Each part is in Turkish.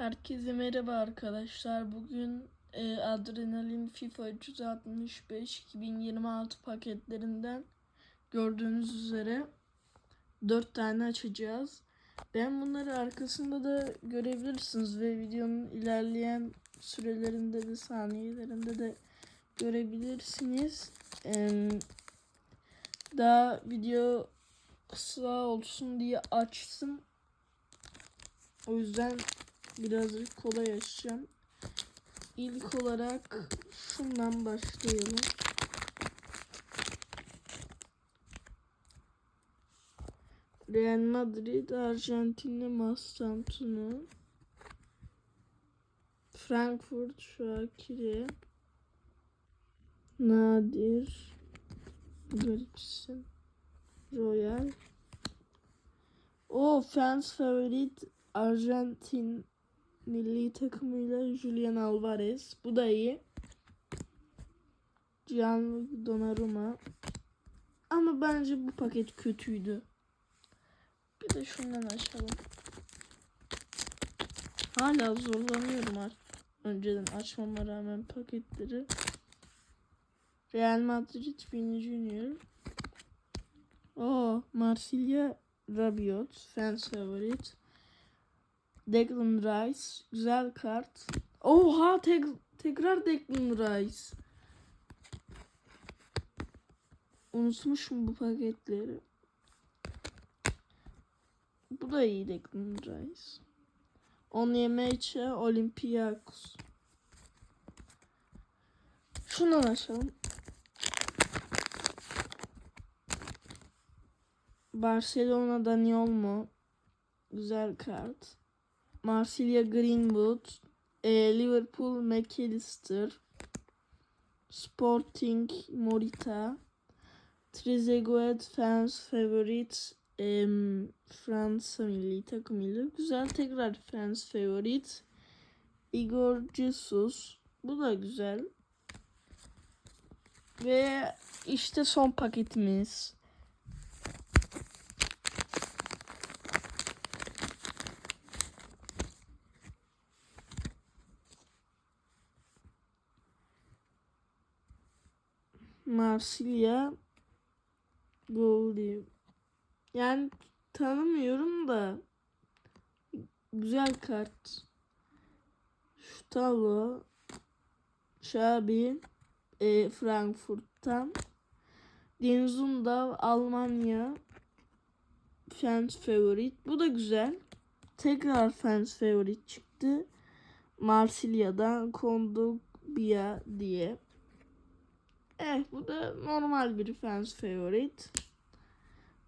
Herkese merhaba arkadaşlar. Bugün e, Adrenalin FIFA 365 2026 paketlerinden gördüğünüz üzere 4 tane açacağız. Ben bunları arkasında da görebilirsiniz ve videonun ilerleyen sürelerinde de saniyelerinde de görebilirsiniz. E, daha video kısa olsun diye açtım. O yüzden birazcık kolay açacağım. İlk olarak şundan başlayalım. Real Madrid, Arjantin'le Mastantu'nu. Frankfurt, Şakir'e. Nadir. Garipsin. Royal. O fans favorit Arjantin milli takımıyla Julian Alvarez. Bu da iyi. Gianluigi Donnarumma. Ama bence bu paket kötüydü. Bir de şundan açalım. Hala zorlanıyorum artık. Önceden açmama rağmen paketleri. Real Madrid Vini Junior. O Marsilya Rabiot. Fans favorite. Declan Rice. Güzel kart. Oha tek, tekrar Declan Rice. Unutmuşum bu paketleri. Bu da iyi Declan Rice. Onyemaecha Olympiakos. Şundan açalım. Barcelona Dani Olmo. Güzel kart. Marsilya Greenwood. E, Liverpool McAllister. Sporting Morita. Trezeguet fans favorite. E, Fransa milli takımıyla. Güzel tekrar fans favorite. Igor Jesus. Bu da güzel. Ve işte son paketimiz. Marsilya Goldie. Yani tanımıyorum da güzel kart. Şu tablo Şabi e, Frankfurt'tan Denzunda Almanya Fans Favorite. Bu da güzel. Tekrar Fans Favorite çıktı. Marsilya'dan Kondogbia diye. Evet bu da normal bir fans favorite.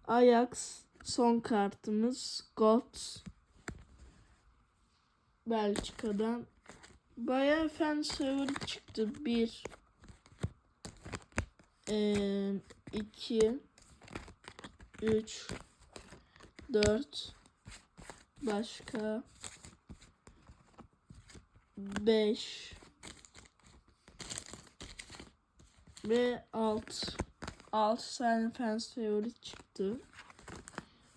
Ajax son kartımız God Belçika'dan. Bayağı fans favorite çıktı. Bir ee, iki üç dört başka beş Ve alt alt tane fans favorite çıktı.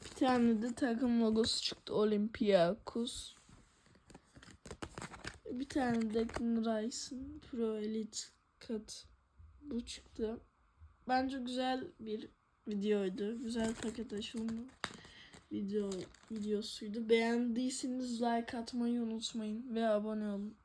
Bir tane de takım logosu çıktı. Olympiakos. Bir tane de Rice'ın Pro Elite kat bu çıktı. Bence güzel bir videoydu. Güzel paket açılımı video videosuydu. Beğendiyseniz like atmayı unutmayın ve abone olun.